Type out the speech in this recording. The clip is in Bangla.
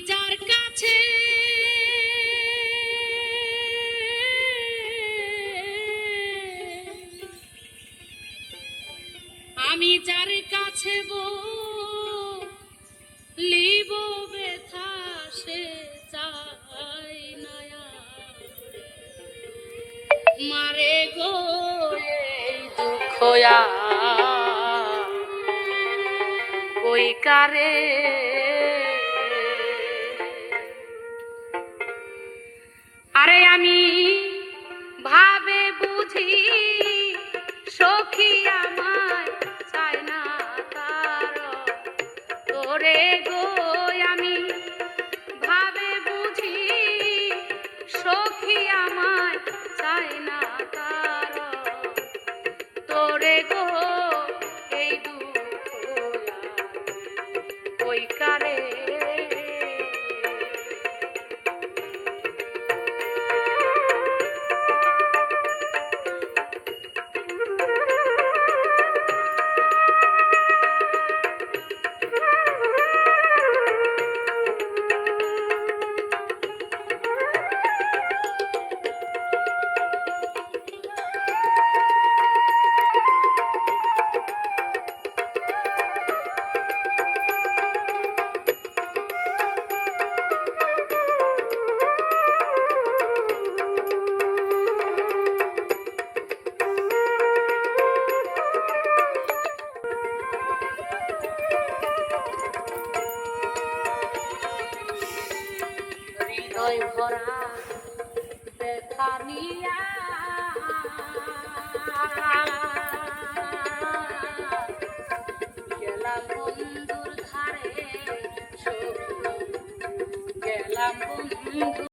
যার কাছে আমি যার কাছে লিব ব্যথা, সে চাই নয়া মারে গো দুঃখয়া কই কারে আমি ভাবে বুঝি, সখী আমার চায় না তার। তোরে গো, আমি ভাবে বুঝি, সখী আমার চায় না তার। তোরে গো, এই দুঃখ কারে হৃদয় ভরা ব্যথা নিয়া। গেলাম বন্ধুর ধারে গেলাম বন্ধু